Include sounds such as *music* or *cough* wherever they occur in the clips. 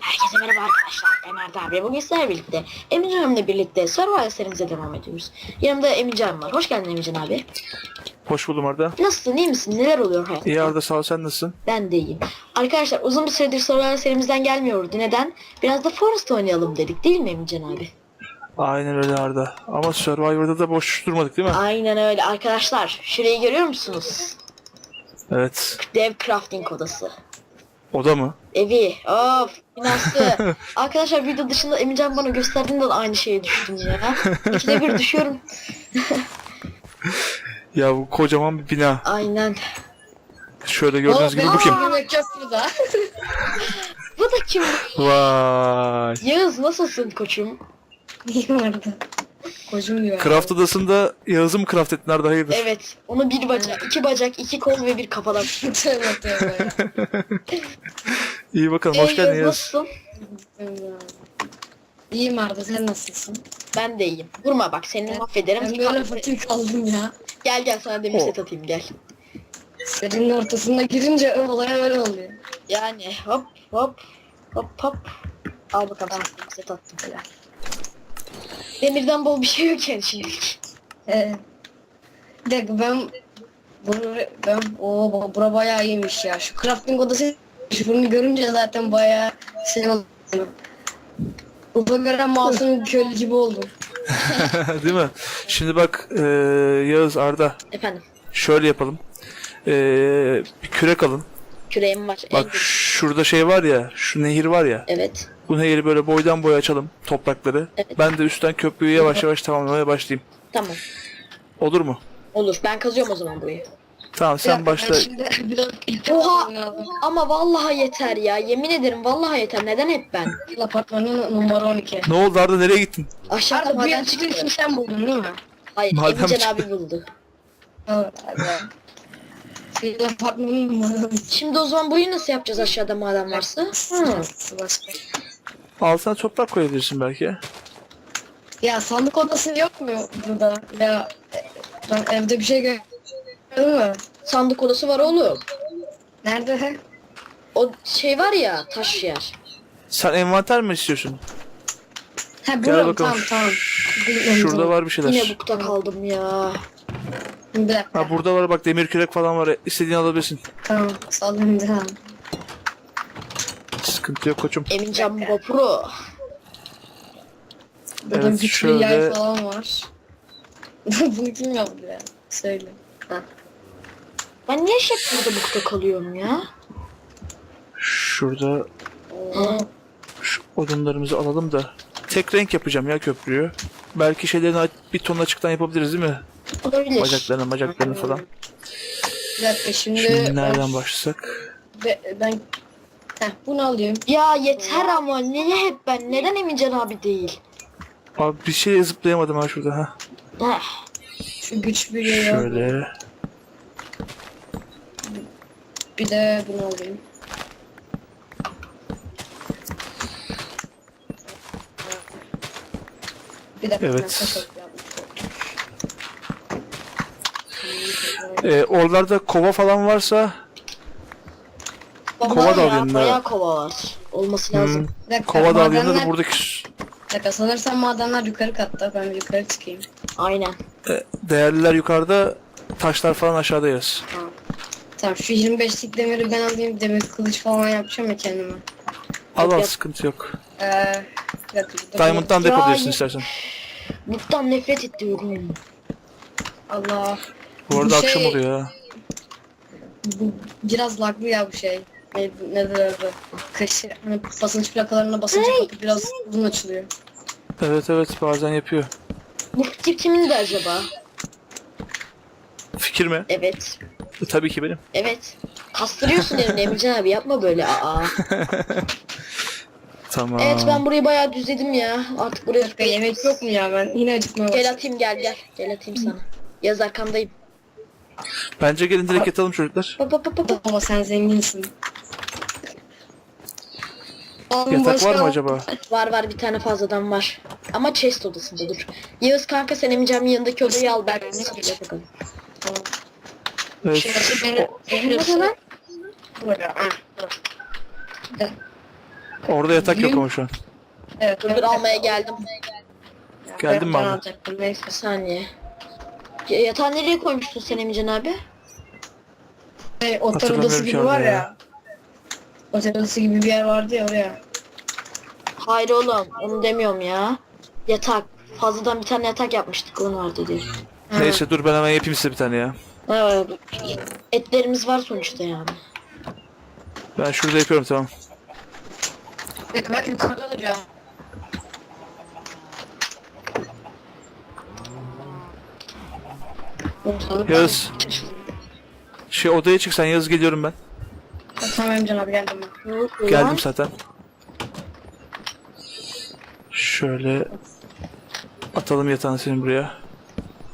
Herkese merhaba arkadaşlar. Ben Arda abi. Bugün sizlerle birlikte Emircan'ımla birlikte Survival serimize devam ediyoruz. Yanımda Emircan var. Hoş geldin Emircan abi. Hoş buldum Arda. Nasılsın? iyi misin? Neler oluyor hayatta? İyi Arda sağ ol sen nasılsın? Ben de iyiyim. Arkadaşlar uzun bir süredir Survival serimizden gelmiyordu. Neden? Biraz da Forest oynayalım dedik değil mi Emircan abi? Aynen öyle Arda. Ama Survivor'da da boş durmadık değil mi? Aynen öyle. Arkadaşlar şurayı görüyor musunuz? Evet. Dev crafting odası. O da mı? Evi. Of. Binası. *laughs* Arkadaşlar video dışında Emircan bana gösterdiğinde de aynı şeye düştüm ya. İkide bir düşüyorum. *laughs* Ya bu kocaman bir bina. Aynen. Şöyle gördüğünüz gibi bu kim? Bu da kim? Vay. Yağız nasılsın koçum? İyi vardı. Kocum gibi. Craft odasında Yağız'ı mı craft ettin Arda hayırdır? Evet. Onu bir bacak, iki bacak, iki kol ve bir kafadan. *laughs* tövbe tövbe. *laughs* İyi bakalım hoş Ee, geldin Yağız nasılsın? İyiyim Arda sen nasılsın? Ben de iyiyim. Vurma bak seni mahvederim. Ben böyle fakir kaldım ya. Gel gel sana demir O. set atayım gel. Serinin ortasında girince olay öyle oluyor. Yani hop hop hop hop. Al bakalım sana demir set attım. Helal. Demirden bol bir şey yok yani şimdilik. Ee, bir dakika ben bunu ben o bura bayağı iyiymiş ya. Şu crafting odası şunu görünce zaten bayağı şey oldu. Ufa gören masum bir köylü gibi oldum. *laughs* değil mi? Şimdi bak ee, Yağız Arda Efendim şöyle yapalım. Ee, bir kürek alın. küreğim var. Bak şurada şey var ya şu nehir var ya. Evet. Bu nehri böyle boydan boya açalım toprakları. Evet. Ben de üstten köprüyü yavaş yavaş tamamlamaya başlayayım. Tamam. Olur mu? Olur. Ben kazıyorum o zaman burayı. Tamam sen başla. *laughs* Oha! Ama vallahi yeter ya. Yemin ederim vallahi yeter. Neden hep ben? Apartmanın numara 12. Ne oldu Arda nereye gittin? Aşağıda Arda bu maden yanlışlıkla çıktı. sen buldun değil mi? Hayır, Maden Emircan çıktı. abi buldu. Evet. Arda. Senin apartmanın numara 12. Şimdi o zaman burayı nasıl yapacağız aşağıda maden varsa? Hı. Başka. Altına toprak koyabilirsin belki. Ya sandık odası yok mu burada? Ya ben evde bir şey gördüm mü? Sandık odası var oğlum. Nerede? O şey var ya taş yer. Sen envanter mi istiyorsun? Ha Gel burada bakalım. tamam tamam. Şurada var bir şeyler. Yine bukta kaldım ya. Bir dakika. Ha burada var bak demir kürek falan var. İstediğini alabilirsin. Tamam sallayayım tamam. Sıkıntı yok koçum. Emincan Bapuro. Burada Evet, yay şöyle- falan var. *laughs* Bunu kim yaptı ya? Söyle. Ben niye hep burada bukta kalıyorum ya? Şurada şu odunlarımızı alalım da. Tek renk yapacağım ya köprüyü. Belki şeylerini bir ton açıktan yapabiliriz değil mi? Olabilir. Bacaklarını bacaklarını falan. Bir dakika şimdi, Şimdi nereden ben, başlasak? be- ben Heh, bunu alıyorum. Ya yeter ama niye hep ben? Neden Emincan abi değil? Abi bir şey zıplayamadım ha şurada ha. Heh. Şu güç bir geliyor. Şöyle. Bir de bunu alayım. Bir dakika. Evet. taş atlayalım. Ee, oralarda kova falan varsa Baba Kova da ya, alayım da. Bayağı kova var. Olması lazım. hmm, Bir dakika, kova da alayım da madenler- buradaki Bir dakika sanırsam madenler yukarı katta. Ben bir yukarı çıkayım. Aynen. e, değerliler yukarıda taşlar falan aşağıda yaz. Tamam şu 25'lik demiri ben alayım. Demir kılıç falan yapacağım ya kendime. Al al yap. sıkıntı yok. Ee, bir dakika. Diamond'dan da Ya, yapabilirsin ya- istersen. Buktan nefret ediyorum. Allah. Bu arada akşam şey- oluyor ha. Bu biraz laglı ya bu şey. Ne, ne derdi? Kaşı, hani basınç plakalarına basınca kapı biraz uzun açılıyor. Evet evet bazen yapıyor. Bu fikir kimin de acaba? Fikir mi? Evet. E, tabii ki benim. Evet. Kastırıyorsun evini Emircan abi yapma böyle aa. *laughs* Tamam. Evet ben burayı bayağı düzledim ya. Artık buraya dakika yemek yok mu ya ben yine acıkmaya Gel başladım. atayım gel gel. Gel atayım sana. Yaz arkamdayım. Bence gelin direkt yatalım çocuklar. Bak bak bak bak. sen zenginsin. Oğlum, Yatak başka- var mı acaba? Var var bir tane fazladan var. Ama chest odasında dur. Yağız kanka sen Emircan'ın yanındaki odayı al ben. Gel bakalım. Tamam. Evet. Şurası beni... Ne? Burada. Bir dakika. Orada yatak yok ama şu an. Evet. Dur dur almaya geldim. Geldin mi ben abi? Bir saniye. Ya- Yatağı nereye koymuştun sen Emrecan abi? Şey, otel Hatırlamıyorum odası ki gibi var ya. ya. Otel odası gibi bir yer vardı ya oraya. Hayır oğlum onu demiyorum ya. Yatak. Fazladan bir tane yatak yapmıştık onun vardı diye. Neyse dur ben hemen yapayım size bir tane ya. Evet. Etlerimiz var sonuçta yani. Ben şurada yapıyorum tamam. Ben yukarıda duracağım. Yağız. Şey odaya çık sen Yağız geliyorum ben. Tamam Emcan abi geldim ben. Yok ulan. Geldim zaten. Şöyle atalım yatağını senin buraya.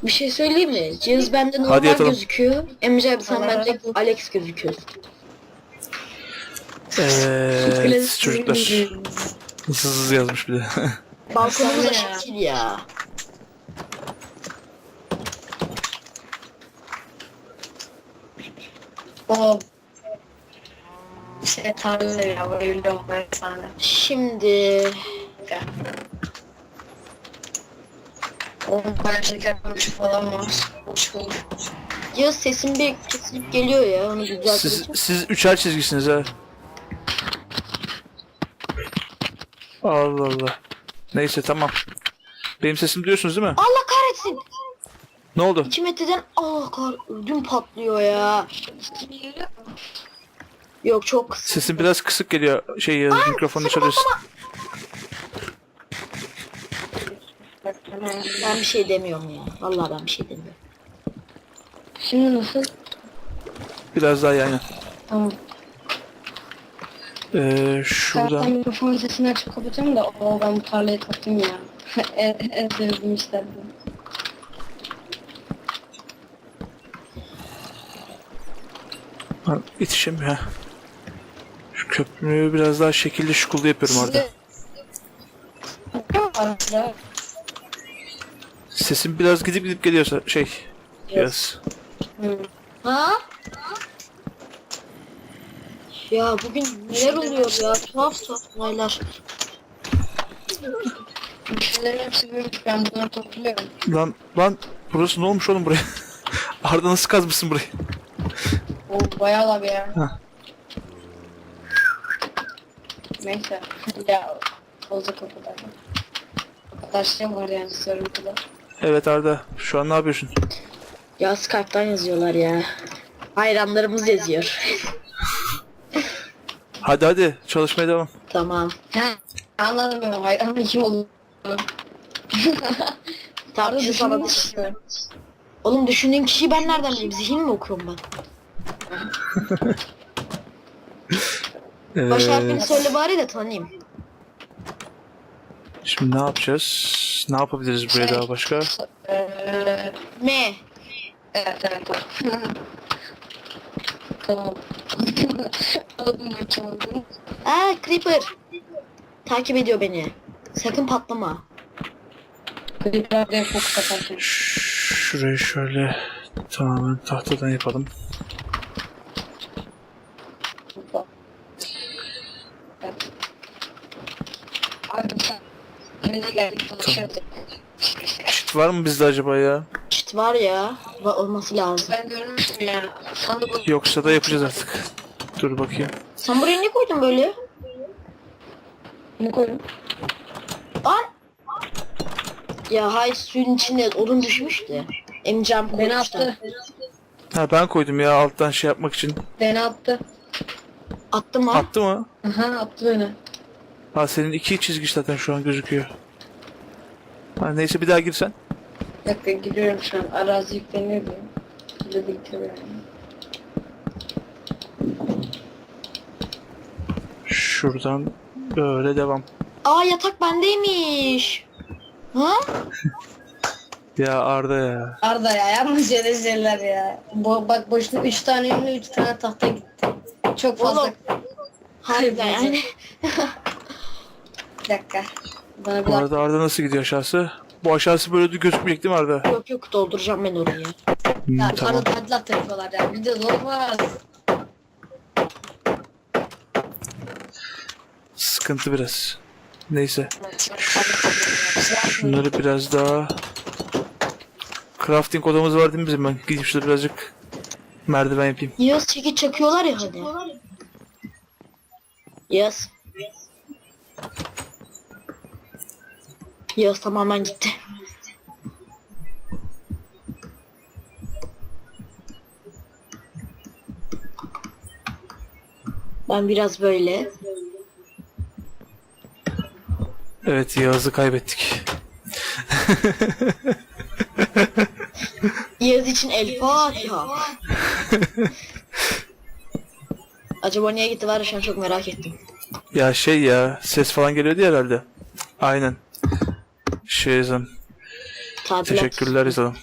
Bir şey söyleyeyim mi? Cihaz bende normal Hadi yatalım. gözüküyor. Emre abi sen bende. Alex gözüküyorsun. Evet çocuklar. Hızsız yazmış bir de. *laughs* Balkonumuz da ya. şekil ya. O şey tarzı ya böyle olmaya sana. Şimdi Onun bayağı şeker konuş falan var. Hoş bulduk. Cihaz sesim bir kesilip geliyor ya onu Siz, düzelteceğim. siz üçer çizgisiniz ha. Allah Allah. Neyse tamam. Benim sesim duyuyorsunuz değil mi? Allah kahretsin. Ne oldu? 2 metreden Allah kar ödüm patlıyor ya. Yok çok kısa. Sesim biraz kısık geliyor. Şey Yağız mikrofonunu çalıyorsun. Ben bir şey demiyorum ya. Vallahi ben bir şey demiyorum. Şimdi nasıl? Biraz daha yani. Tamam. Ee, Ben şuradan. mikrofon sesini açıp kapatacağım da o ben bu tarlayı taktım ya. *laughs* en, sevdiğim işlerden. Yetişemiyor. Köprüyü biraz daha şekilli şukullu yapıyorum orada. Sesim biraz gidip gidip geliyorsa şey. Yağız. Ha? Ya bugün neler oluyor ya? Tuhaf tuhaf olaylar. şeylerin hepsi büyümüş ben bunları topluyorum. Lan lan burası ne olmuş oğlum buraya? *laughs* Arda nasıl kazmışsın burayı? O bayağı da bir ya. Neyse. ya olacak o kadar. Şey var yani soruntuda. Evet Arda şu an ne yapıyorsun? Ya Skype'tan yazıyorlar ya. Hayranlarımız yazıyor. Hadi hadi çalışmaya devam. tamam. Anladım *laughs* ben hayranın kim olduğunu. Tamam şu sana işte. Oğlum düşündüğün kişiyi ben nereden bileyim? Zihin mi okuyorum ben? *laughs* Baş Ee, harfini söyle bari de tanıyayım. şimdi ne yapacağız? Ne yapabiliriz buraya daha başka? Eee, M. evet evet. *laughs* tamam. *laughs* Aa Creeper. Takip ediyor beni. Sakın patlama. Klipler de fokus atarsın. Şurayı şöyle tamamen tahtadan yapalım. Evet. Abi sen Evine geldik. Çit var mı bizde acaba ya? Çit var ya. Va- olması lazım. Ben görmüştüm ya. Sandık Yoksa da yapacağız artık. Dur bakayım. Sen buraya ne koydun böyle? ne koydum? Lan. Ya hay suyun içinde odun düşmüş de. Emcam koymuştu. attı. Ha ben koydum ya alttan şey yapmak için. Beni attı. Attı mı? Attı mı? Aha attı beni. Ha senin iki çizgi zaten şu an gözüküyor. Ha, neyse bir daha girsen. Bir dakika gidiyorum şu an. Arazi yükleniyor diyor. Bir de bitiriyor yani. Şuradan böyle devam. Aa yatak bendeymiş. Ha? *laughs* Ya Arda ya. Arda ya yapma şöyle şeyler ya. Bo bak boşuna 3 tane yünlü 3 tane tahta gitti. Çok fazla. Oğlum. Harbiden yani. Bir dakika. Bana Bu arada Arda nasıl gidiyor aşağısı? Bu aşağısı böyle de gözükmeyecek değil mi Arda? yok yok dolduracağım ben orayı. Hmm, Ya tamam. Arda tadilat yapıyorlar ya. Bir de var. sıkıntı biraz. Neyse. Şunları biraz daha... Crafting odamız var değil mi bizim? Ben gidip şurada birazcık merdiven yapayım. Yaz çekiç çakıyorlar ya hadi. Yaz. Yaz tamamen gitti. Ben biraz böyle. Evet Yağız'ı kaybettik. *laughs* Yaz için El Fatiha. *laughs* Acaba niye gitti var ya şu an çok merak ettim. Ya şey ya ses falan geliyordu ya herhalde. Aynen. Şey yazalım. Tadilat. Teşekkürler yazalım.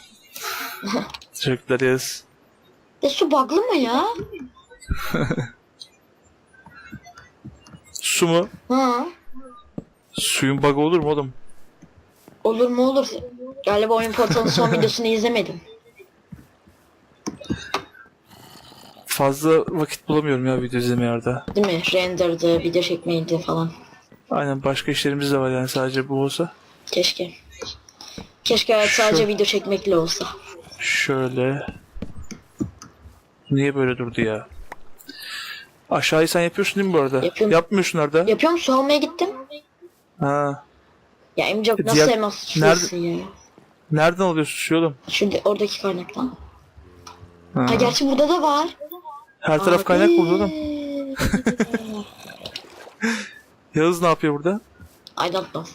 *laughs* Teşekkürler Yağız. E su bug'lı mı ya? *laughs* Su mu? Ha. Suyun bug'ı olur mu oğlum? Olur mu olur. Galiba oyun portalının son videosunu izlemedim. Fazla vakit bulamıyorum ya video izlemeye arada. Değil mi? Render'dı, video çekmeydi falan. Aynen başka işlerimiz de var yani sadece bu olsa. Keşke. Keşke hayat sadece video çekmekle olsa. Şöyle. Niye böyle durdu ya? Aşağıyı sen yapıyorsun değil mi bu arada? Yapıyorum. Yapmıyorsun Arda. Yapıyorum su almaya gittim. Ha. Ya Emcap nasıl Diğer- elmas tutuyorsun ya? Nereden alıyorsun suyu oğlum? Şimdi oradaki kaynaktan. Ha. Ha gerçi burada da var. Her taraf Abi. kaynak burada oğlum. *laughs* Yağız ne yapıyor burada? I don't know.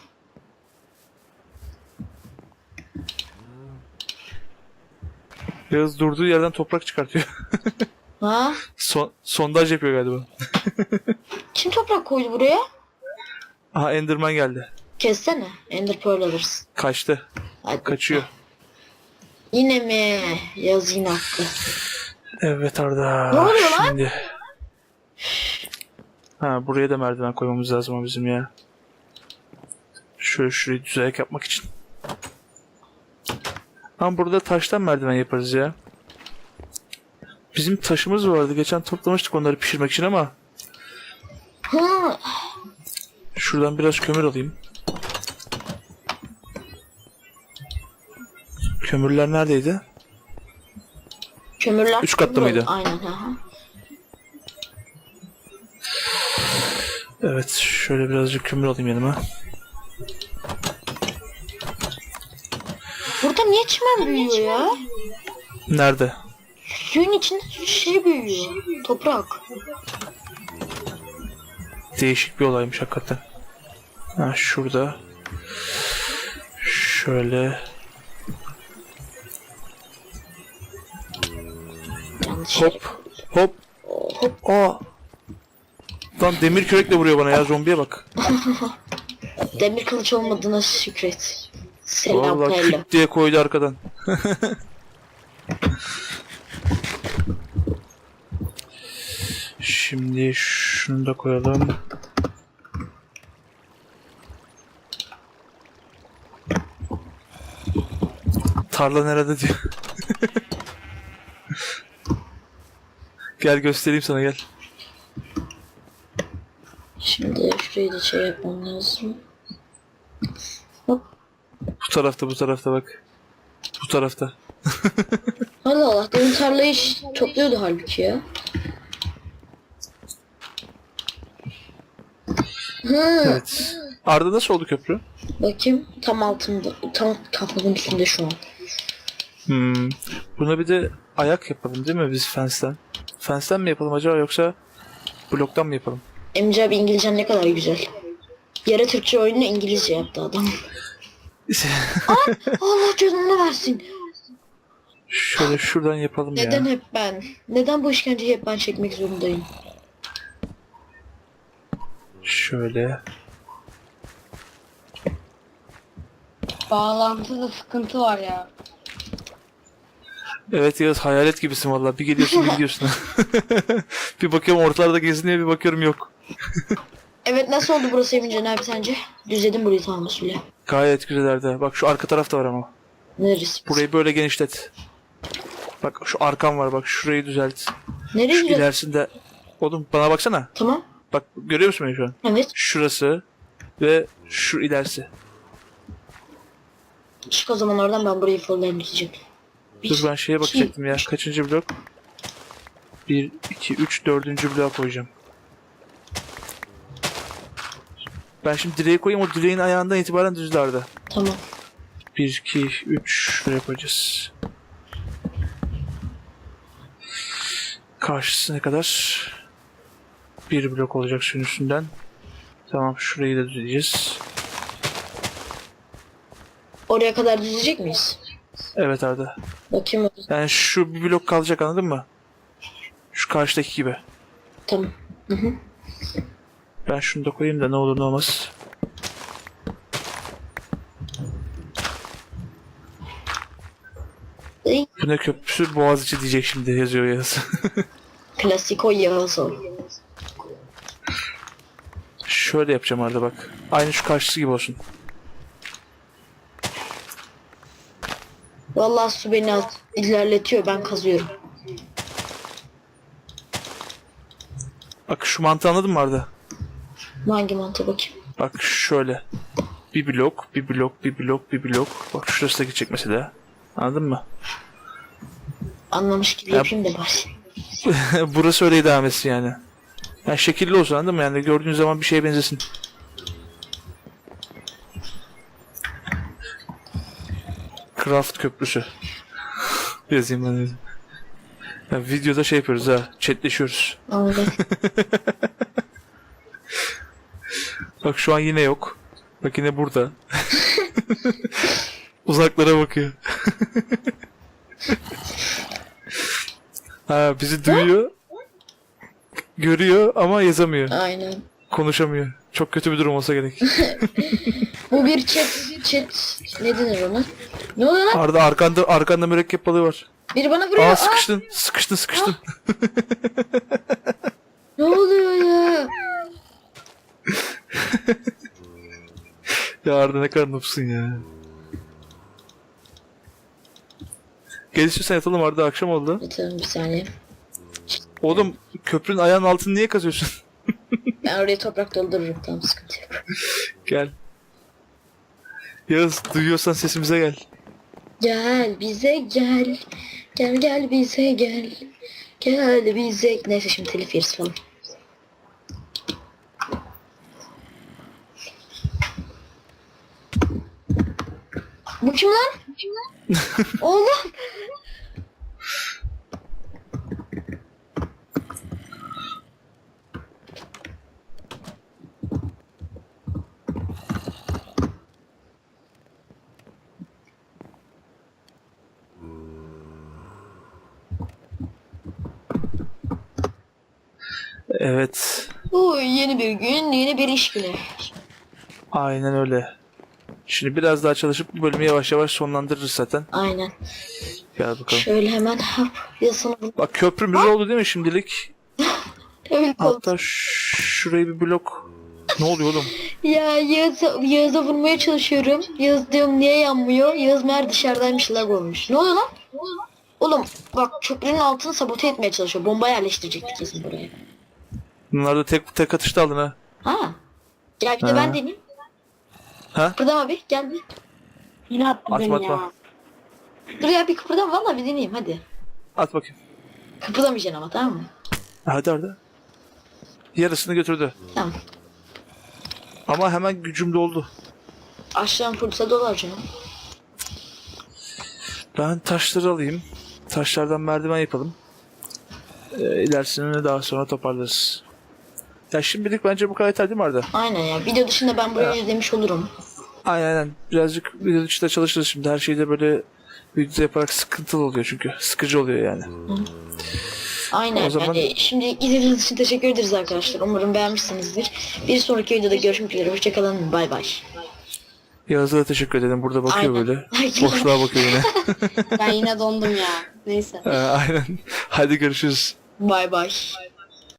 Yağız durduğu yerden toprak çıkartıyor. *laughs* Ha? Son, sondaj yapıyor galiba. Kim toprak koydu buraya? Aha Enderman geldi. Kessene. Ender Pearl alırız. Kaçtı. Hadi. Kaçıyor. Yine mi? Yaz yine hakkı. Evet Arda. Ne oluyor lan? Şimdi. Ha buraya da merdiven koymamız lazım bizim ya. Şöyle şurayı düzelek yapmak için. Ama burada taştan merdiven yaparız ya. Bizim taşımız vardı. Geçen toplamıştık onları pişirmek için ama şuradan biraz kömür alayım. Kömürler neredeydi? kömürler. Üç katlı mıydı? Aynen. Ha. ha. Evet, şöyle birazcık kömür alayım yanıma. Burada niye çimen büyüyor ya? Nerede? Suyun içinde şey büyüyor. Toprak. Değişik bir olaymış hakikaten. Ha şurada. Şöyle. Hop. Hop. Hop. Aa. Lan demir kürekle vuruyor bana ya zombiye bak. *laughs* Demir kılıç olmadığına şükret. Selam Vallahi Pello. küt diye koydu arkadan. *laughs* Şimdi şunu da koyalım. Tarla nerede diyor. gel göstereyim sana gel. Şimdi şurayı da şey yapmam lazım. Tarafta bu tarafta bak. Bu tarafta. *laughs* Allah Allah. Demin tarlayı topluyordu halbuki ya. Hı, Evet. Arda nasıl oldu köprü? bakayım tam altında, tam kafamın üstünde şu an. Hmm. Buna bir de ayak yapalım değil mi biz fence'den? Fence'den mi yapalım acaba yoksa bloktan mı yapalım? Emre abi İngilizcen ne kadar güzel. Yere Türkçe oyununu İngilizce yaptı adam. Allah cezanı versin. Şöyle şuradan yapalım Neden ya. hep ben? Neden bu işkenceyi hep ben çekmek zorundayım? Şöyle. Bağlantıda sıkıntı var ya. Evet Yağız hayalet gibisin valla. Bir geliyorsun bir gidiyorsun. *laughs* bir bakıyorum ortalarda geziniyor bir bakıyorum yok. Evet nasıl oldu burası Emincan abi sence? Düzledim burayı tamam usulü. Gayet güzel Arda. Bak şu arka tarafta var ama. Neresi? Burayı böyle genişlet. Bak şu arkam var bak şurayı düzelt. Nereye Şu gidiyor? ilerisinde. Oğlum bana baksana. Tamam. Bak görüyor musun beni şu an? Evet. Şurası ve şu ilerisi. Çık o zaman oradan ben burayı fullleyeceğim. Dur ben şeye bakacaktım ya. Kaçıncı blok? 1, 2, 3, 4. bloğa koyacağım. Ben şimdi direği koyayım o direğin ayağından itibaren düzlerde. Tamam. 1, 2, 3 şuraya koyacağız. Karşısı ne kadar? Bir blok olacak şunun üstünden. Tamam şurayı da düzleyeceğiz. Oraya kadar düzecek miyiz? Evet Arda. Bakayım. Yani şu bir blok kalacak anladın mı? Şu karşıdaki gibi. Tamam. Ben şunu da koyayım da ne olur ne olmaz. Bu ne köprüsü Boğaziçi diyecek şimdi yazıyor yaz. *laughs* Klasik o Yağız o. Şöyle yapacağım Arda bak. Aynı şu karşısı gibi olsun. Vallahi su beni az- ilerletiyor ben kazıyorum. Bak şu mantığı anladın mı Arda? Hangi mantığa bakayım? Bak şöyle. Bir blok, bir blok, bir blok, bir blok. Bak şurası da gidecek mesela. Anladın mı? Anlamış gibi Ya- yapayım da bari. *laughs* Burası öyle devam etsin yani. Yani şekilli olsun anladın mı? Yani gördüğün zaman bir şeye benzesin. Craft köprüsü. *laughs* Yazayım ben. de. Ya videoda şey yapıyoruz ha. Chatleşiyoruz. Anladım. *laughs* Bak şu an yine yok. Bak yine burada. *laughs* Uzaklara bakıyor. *laughs* ha bizi duyuyor. Görüyor ama yazamıyor. Aynen. Konuşamıyor. Çok kötü bir durum olsa gerek. *laughs* Bu bir chat, chat ne denir ona? Ne oluyor lan? Arda arkanda arkanda mürekkep balığı var. Biri bana vuruyor. Aa Aa, sıkıştın. Sıkıştın sıkıştın. ne oluyor ya? *laughs* ya Arda ne kadar noobsun ya. Gel istiyorsan yatalım Arda akşam oldu. Bakalım bir saniye. Oğlum köprünün ayağının altını niye kazıyorsun? *laughs* Ben oraya toprak doldururum. Tamam sıkıntı yok. Gel. Yağız duyuyorsan sesimize gel. Gel bize gel. Gel gel bize gel. Gel bize. Neyse şimdi telif yeriz falan. Bu kim lan? Oğlum. Evet. Bu yeni bir gün, yeni bir iş günü. Aynen öyle. Şimdi biraz daha çalışıp bu bölümü yavaş yavaş sonlandırırız zaten. Aynen. Gel bakalım. Şöyle hemen yazısını bul. Bak köprümüz oldu değil mi şimdilik? *laughs* Evet, Hatta şurayı bir blok. Ne oluyor oğlum? Ya Yağız'a, Yağız'a vurmaya çalışıyorum. Yağız diyorum niye yanmıyor? Yağız meğer dışarıdaymış lag olmuş. Ne oluyor lan? Oğlum bak köprünün altını sabote etmeye çalışıyor. Bomba yerleştirecekti kesin buraya. Bunlar da tek tek atışta aldın ha. Ha. Gel bir de Ha. ben deneyeyim. Ha? Kıpırdama bir gel bir. Yine attı Atma, beni atma. ya. Dur ya bir kıpırdama valla bir deneyeyim hadi. At bakayım. Kıpırdamayacaksın ama tamam mı? Hadi Arda. Yarısını götürdü. Tamam. Ama hemen gücüm doldu. Aşağıdan pulsa dolar canım. Ben taşları alayım. Taşlardan merdiven yapalım. Ee, ilerisini daha sonra toparlarız. Ya şimdilik bence bu kadar yeter değil mi Arda? Aynen ya. Video dışında ben burayı izlemiş olurum. Aynen aynen. Birazcık video dışında çalışırız şimdi. Her şeyde böyle video yaparak sıkıntılı oluyor çünkü. Sıkıcı oluyor yani. Aynen. O zaman- Yani şimdi izlediğiniz için teşekkür ederiz arkadaşlar. Umarım beğenmişsinizdir. Bir sonraki videoda görüşmek üzere. Hoşçakalın. Bay bay. Yağız'a da teşekkür ederim. Burada bakıyor Aynen. böyle. *laughs* Boşluğa bakıyor yine. *laughs* Ben yine dondum ya. Neyse. *laughs* Ee, aynen. Hadi görüşürüz. Bay bay.